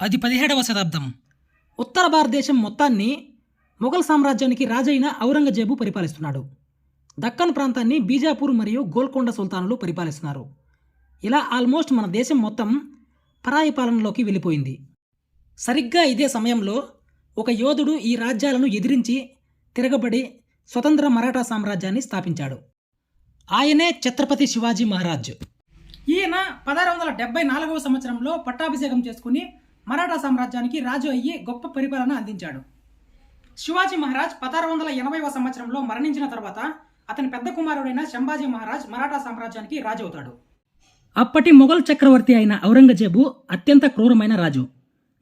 అది పదిహేడవ శతాబ్దం. ఉత్తర భారతదేశం మొత్తాన్ని మొఘల్ సామ్రాజ్యానికి రాజైన ఔరంగజేబు పరిపాలిస్తున్నాడు. దక్కన్ ప్రాంతాన్ని బీజాపూర్ మరియు గోల్కొండ సుల్తానులు పరిపాలిస్తున్నారు. ఇలా ఆల్మోస్ట్ మన దేశం మొత్తం పరాయి పాలనలోకి వెళ్ళిపోయింది. సరిగ్గా ఇదే సమయంలో ఒక యోధుడు ఈ రాజ్యాలను ఎదిరించి తిరగబడి స్వతంత్ర మరాఠా సామ్రాజ్యాన్ని స్థాపించాడు. ఆయనే ఛత్రపతి శివాజీ మహారాజ్. ఈయన పదహారు వందల డెబ్బై నాలుగవ సంవత్సరంలో పట్టాభిషేకం చేసుకుని మరాఠా సామ్రాజ్యానికి రాజు అయ్యి గొప్ప పరిపాలన అందించాడు. శివాజీ మహారాజ్ పదహారు వందల ఎనభైవ సంవత్సరంలో మరణించిన తర్వాత అతని పెద్ద కుమారుడైన శంభాజీ మహారాజ్ మరాఠా సామ్రాజ్యానికి రాజు అవుతాడు. అప్పటి మొఘల్ చక్రవర్తి అయిన ఔరంగజేబు అత్యంత క్రూరమైన రాజు.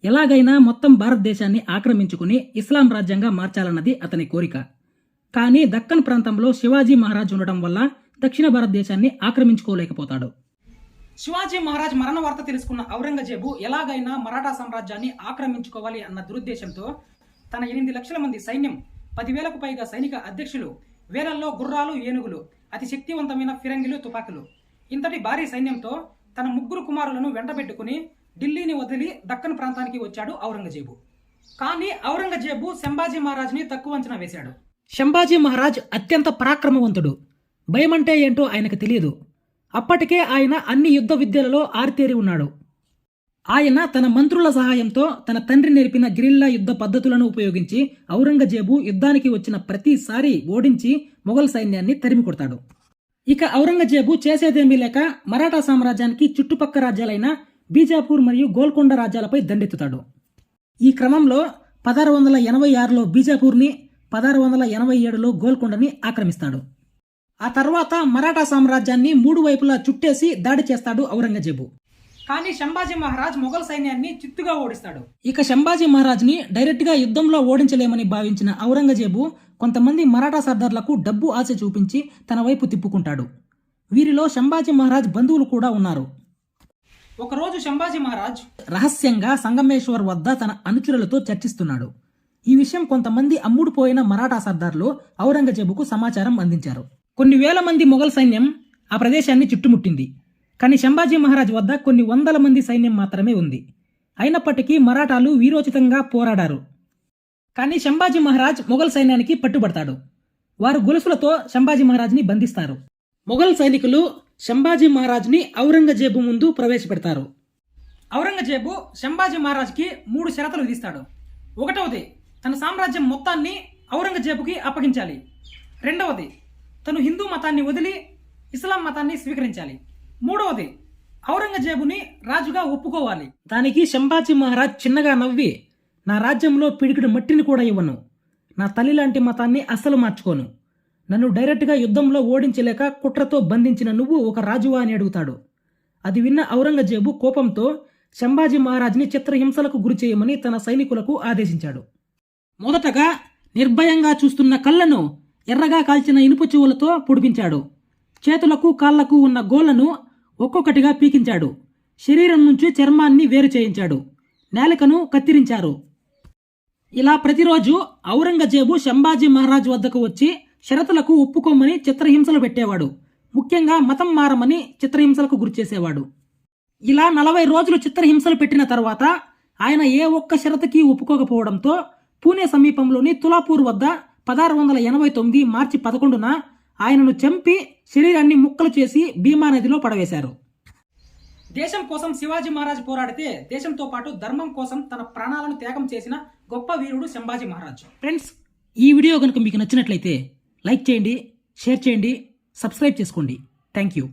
ఎలాగైనా మొత్తం భారతదేశాన్ని ఆక్రమించుకుని ఇస్లాం రాజ్యంగా మార్చాలన్నది అతని కోరిక. కానీ దక్కన్ ప్రాంతంలో శివాజీ మహారాజ్ ఉండటం వల్ల దక్షిణ భారతదేశాన్ని ఆక్రమించుకోలేకపోతాడు. శివాజీ మహారాజ్ మరణ వార్త తెలుసుకున్న ఔరంగజేబు ఎలాగైనా మరాఠా సామ్రాజ్యాన్ని ఆక్రమించుకోవాలి అన్న దురుద్దేశంతో తన ఎనిమిది లక్షల మంది సైన్యం పదివేలకు పైగా సైనిక అధ్యక్షులు వేలల్లో గుర్రాలు ఏనుగులు అతి శక్తివంతమైన ఫిరంగిలు తుపాకులు. ఇంతటి భారీ సైన్యంతో తన ముగ్గురు కుమారులను వెంటబెట్టుకుని ఢిల్లీని వదిలి దక్కన్ ప్రాంతానికి వచ్చాడు ఔరంగజేబు. కానీ ఔరంగజేబు శంభాజీ మహారాజ్ని తక్కువ అంచనా వేశాడు. శంభాజీ మహారాజ్ అత్యంత పరాక్రమవంతుడు. భయమంటే ఏంటో ఆయనకు తెలియదు. అప్పటికే ఆయన అన్ని యుద్ధ విద్యలలో ఆరితేరి ఉన్నాడు. ఆయన తన మంత్రుల సహాయంతో తన తండ్రి నేర్పిన గిరిల్లా యుద్ధ పద్ధతులను ఉపయోగించి ఔరంగజేబు యుద్ధానికి వచ్చిన ప్రతిసారి ఓడించి మొఘల్ సైన్యాన్ని తరిమి కొడతాడు. ఇక ఔరంగజేబు చేసేదేమీ లేక మరాఠా సామ్రాజ్యానికి చుట్టుపక్క రాజ్యాలైన బీజాపూర్ మరియు గోల్కొండ రాజ్యాలపై దండెత్తుతాడు. ఈ క్రమంలో పదహారు వందల ఎనభై ఆరులో బీజాపూర్ని పదహారు వందల ఎనభై ఏడులో గోల్కొండని ఆక్రమిస్తాడు. ఆ తర్వాత మరాఠా సామ్రాజ్యాన్ని మూడు వైపులా చుట్టేసి దాడి చేస్తాడు ఔరంగజేబు. కానీ శంభాజీ మహారాజ్ మొఘల్ సైన్యాన్ని చిత్తుగా ఓడిస్తాడు. ఇక శంభాజీ మహారాజ్ని డైరెక్ట్గా యుద్ధంలో ఓడించలేమని భావించిన ఔరంగజేబు కొంతమంది మరాఠా సర్దార్లకు డబ్బు ఆశ చూపించి తన వైపు తిప్పుకుంటాడు. వీరిలో శంభాజీ మహారాజ్ బంధువులు కూడా ఉన్నారు. ఒకరోజు శంభాజీ మహారాజ్ రహస్యంగా సంగమేశ్వర్ వద్ద తన అనుచరులతో చర్చిస్తున్నాడు. ఈ విషయం కొంతమంది అమ్ముడుపోయిన మరాఠా సర్దార్లు ఔరంగజేబుకు సమాచారం అందించారు. కొన్ని వేల మంది మొఘల్ సైన్యం ఆ ప్రదేశాన్ని చుట్టుముట్టింది. కానీ శంభాజీ మహారాజ్ వద్ద కొన్ని వందల మంది సైన్యం మాత్రమే ఉంది. అయినప్పటికీ మరాఠాలు వీరోచితంగా పోరాడారు. కానీ శంభాజీ మహారాజ్ మొఘల్ సైన్యానికి పట్టుబడతాడు. వారు గొలుసులతో శంభాజీ మహారాజ్ని బంధిస్తారు. మొఘల్ సైనికులు శంభాజీ మహారాజ్ని ఔరంగజేబు ముందు ప్రవేశపెడతారు. ఔరంగజేబు శంభాజీ మహారాజ్కి మూడు షరతులు విధిస్తాడు. ఒకటవది తన సామ్రాజ్యం మొత్తాన్ని ఔరంగజేబుకి అప్పగించాలి. రెండవది తను హిందూ మతాన్ని వదిలి ఇస్లాం మతాన్ని స్వీకరించాలి. మూడవది ఔరంగజేబుని రాజుగా ఒప్పుకోవాలి. దానికి శంభాజీ మహారాజ్ చిన్నగా నవ్వి నా రాజ్యంలో పిడికిడు మట్టిని కూడా ఇవ్వను. నా తల్లి లాంటి మతాన్ని అస్సలు మార్చుకోను. నన్ను డైరెక్ట్గా యుద్ధంలో ఓడించలేక కుట్రతో బంధించిన నువ్వు ఒక రాజువా అని అడుగుతాడు. అది విన్న ఔరంగజేబు కోపంతో శంభాజీ మహారాజ్ని చిత్రహింసలకు గురి చేయమని తన సైనికులకు ఆదేశించాడు. మొదటగా నిర్భయంగా చూస్తున్న కళ్ళను ఎర్రగా కాల్చిన ఇనుప చెవులతో పొడిపించాడు. చేతులకు కాళ్ళకు ఉన్న గోళ్ళను ఒక్కొక్కటిగా పీకించాడు. శరీరం నుంచి చర్మాన్ని వేరు చేయించాడు. నేలకను కత్తిరించారు. ఇలా ప్రతిరోజు ఔరంగజేబు శంభాజీ మహారాజ్ వద్దకు వచ్చి షరతులకు ఒప్పుకోమని చిత్రహింసలు పెట్టేవాడు. ముఖ్యంగా మతం మారమని చిత్రహింసలకు గురిచేసేవాడు. ఇలా నలభై రోజులు చిత్రహింసలు పెట్టిన తర్వాత ఆయన ఏ ఒక్క షరతుకి ఒప్పుకోకపోవడంతో పూణే సమీపంలోని తులాపూర్ వద్ద పదహారు వందల ఎనభై తొమ్మిది మార్చి పదకొండున ఆయనను చంపి శరీరాన్ని ముక్కలు చేసి భీమా నదిలో పడవేశారు. దేశం కోసం శివాజీ మహారాజ్ పోరాడితే దేశంతో పాటు ధర్మం కోసం తన ప్రాణాలను త్యాగం చేసిన గొప్ప వీరుడు శంభాజీ మహారాజ్. ఫ్రెండ్స్ ఈ వీడియో కనుక మీకు నచ్చినట్లయితే లైక్ చేయండి షేర్ చేయండి సబ్స్క్రైబ్ చేసుకోండి. Thank you.